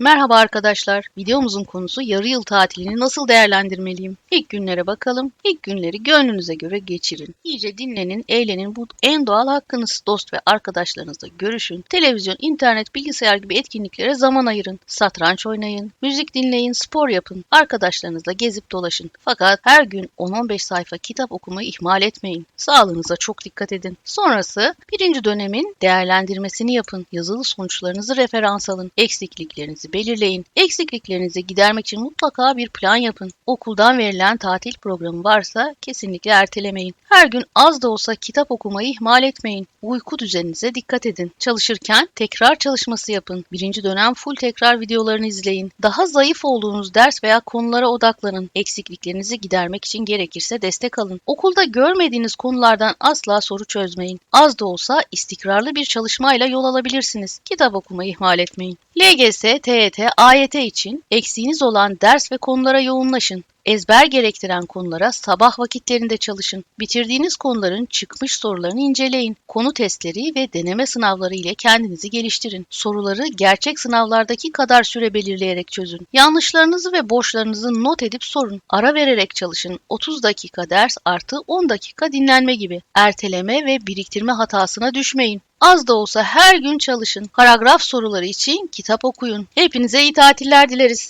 Merhaba arkadaşlar. Videomuzun konusu yarı yıl tatilini nasıl değerlendirmeliyim? İlk günlere bakalım. İlk günleri gönlünüze göre geçirin. İyice dinlenin, eğlenin. Bu en doğal hakkınız. Dost ve arkadaşlarınızla görüşün. Televizyon, internet, bilgisayar gibi etkinliklere zaman ayırın. Satranç oynayın, müzik dinleyin, spor yapın. Arkadaşlarınızla gezip dolaşın. Fakat her gün 10-15 sayfa kitap okumayı ihmal etmeyin. Sağlığınıza çok dikkat edin. Sonrası birinci dönemin değerlendirmesini yapın. Yazılı sonuçlarınızı referans alın. Eksikliklerinizi belirleyin. Eksikliklerinizi gidermek için mutlaka bir plan yapın. Okuldan verilen tatil programı varsa kesinlikle ertelemeyin. Her gün az da olsa kitap okumayı ihmal etmeyin. Uyku düzeninize dikkat edin. Çalışırken tekrar çalışması yapın. Birinci dönem full tekrar videolarını izleyin. Daha zayıf olduğunuz ders veya konulara odaklanın. Eksikliklerinizi gidermek için gerekirse destek alın. Okulda görmediğiniz konulardan asla soru çözmeyin. Az da olsa istikrarlı bir çalışmayla yol alabilirsiniz. Kitap okumayı ihmal etmeyin. LGS, TYT, AYT için eksiğiniz olan ders ve konulara yoğunlaşın. Ezber gerektiren konulara sabah vakitlerinde çalışın. Bitirdiğiniz konuların çıkmış sorularını inceleyin. Konu testleri ve deneme sınavları ile kendinizi geliştirin. Soruları gerçek sınavlardaki kadar süre belirleyerek çözün. Yanlışlarınızı ve boşlarınızı not edip sorun. Ara vererek çalışın. 30 dakika ders artı 10 dakika dinlenme gibi. Erteleme ve biriktirme hatasına düşmeyin. Az da olsa her gün çalışın. Paragraf soruları için kitap okuyun. Hepinize iyi tatiller dileriz.